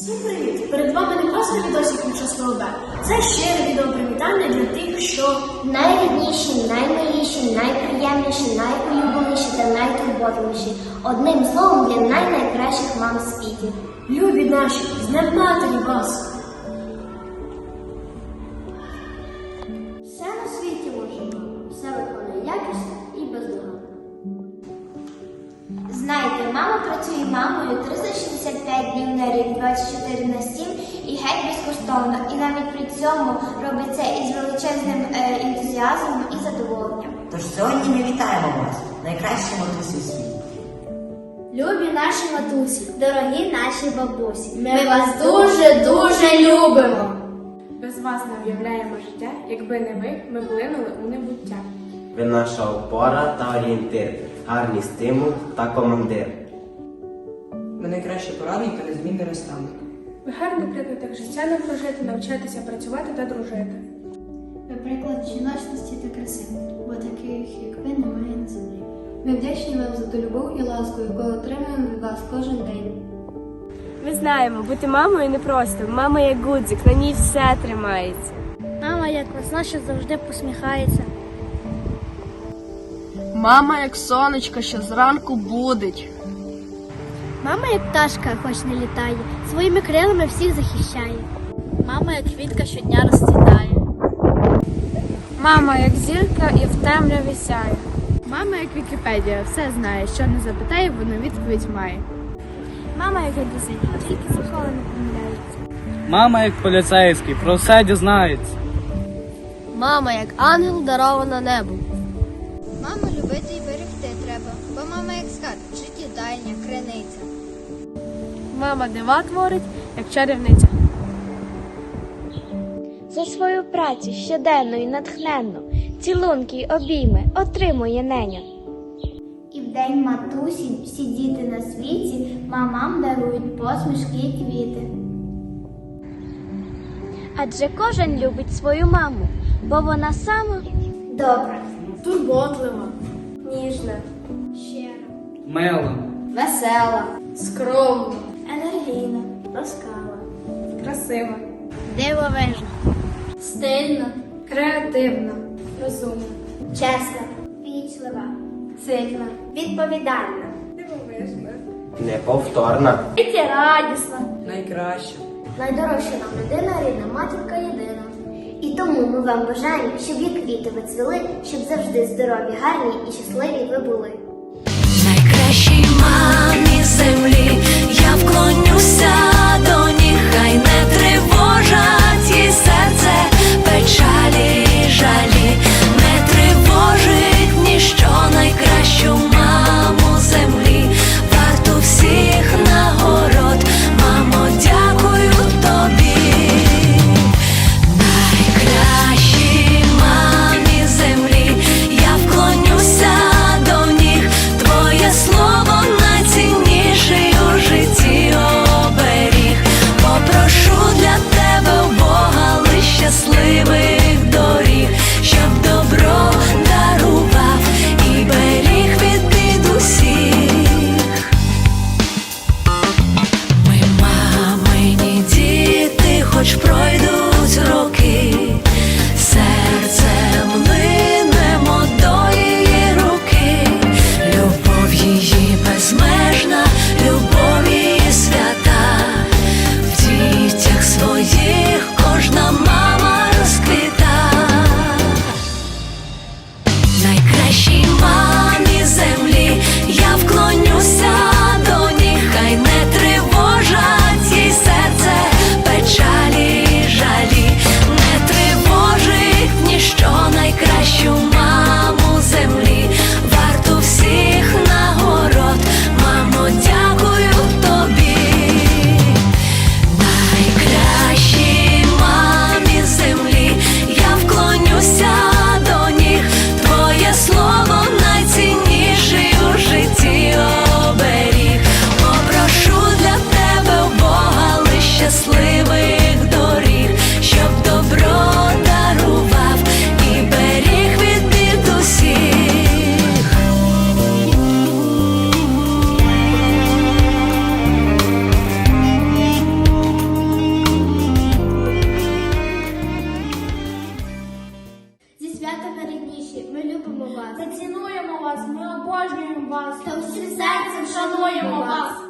Всім привіт! Перед вами не просто відосик від 6 Б. Це щире відео привітання для тих, що Найрідніші, наймиліші, найприємніші, найулюбленіші та найтурботливіші. Одним словом, для найнайкращих мам світі. любі наші, з матері вас! Все на світі може. Все виконує якісно мама працює мамою 365 днів на рік, 24 на 7 і геть безкоштовно. І навіть при цьому робить це із величезним е, ентузіазмом і задоволенням. Тож сьогодні ми вітаємо вас, найкращі матусі у світі. Любі наші матусі, дорогі наші бабусі. Ми вас дуже-дуже любимо! Без вас не уявляємо життя, якби не ви, ми плинули у небуття. Ви наша опора та орієнтир, гарний стимул та командир. Ви найкращий порадник та незмінний наставник. Ви гарний приклад, як життя не прожити, навчатися працювати та дружити. Ви приклад жіночності та краси, бо таких, як ви, немає на землі. Ми вдячні вам за ту любов і ласку, яку отримуємо від вас кожен день. Ми знаємо, бути мамою непросто. Мама як гудзик, на ній все тримається. Мама, як весна, що завжди посміхається. Мама як сонечко, що зранку будить. Мама, як пташка, хоч не літає, своїми крилами всіх захищає. Мама, як квітка щодня розцвітає. Мама як зірка і в темряві сяє. Мама як Вікіпедія, все знає, що не запитає, вона відповідь має. Мама, як дитина, тільки за школи не помиляється. Мама як поліцейський, про все дізнається. Мама як ангел дарована небу. Мама дива творить, як чарівниця. За свою працю щоденно і натхненно, цілунки й обійми отримує неня. І в день матусі всі діти на світі мамам дарують посмішки і квіти. Адже кожен любить свою маму, бо вона сама добра, Турботлива, Ніжна. щира, Мила. весела, скромна, енергійна, ласкава, Красива, дивовижна, стильна, креативна, розумна, чесна, вічлива, сильна, відповідальна, дивовижна. Неповторна. радісна. Найкраща. Найдорожча нам людина рідна, матінка єдина. І тому ми вам бажаємо, щоб як квіти ви цвіли, щоб завжди здорові, гарні і щасливі ви були. хоч пройдуть роки, серце млинемо до її руки, любов її без. Ми любимо вас. Ми цінуємо вас, ми обожнюємо вас Та всім серцем шануємо вас.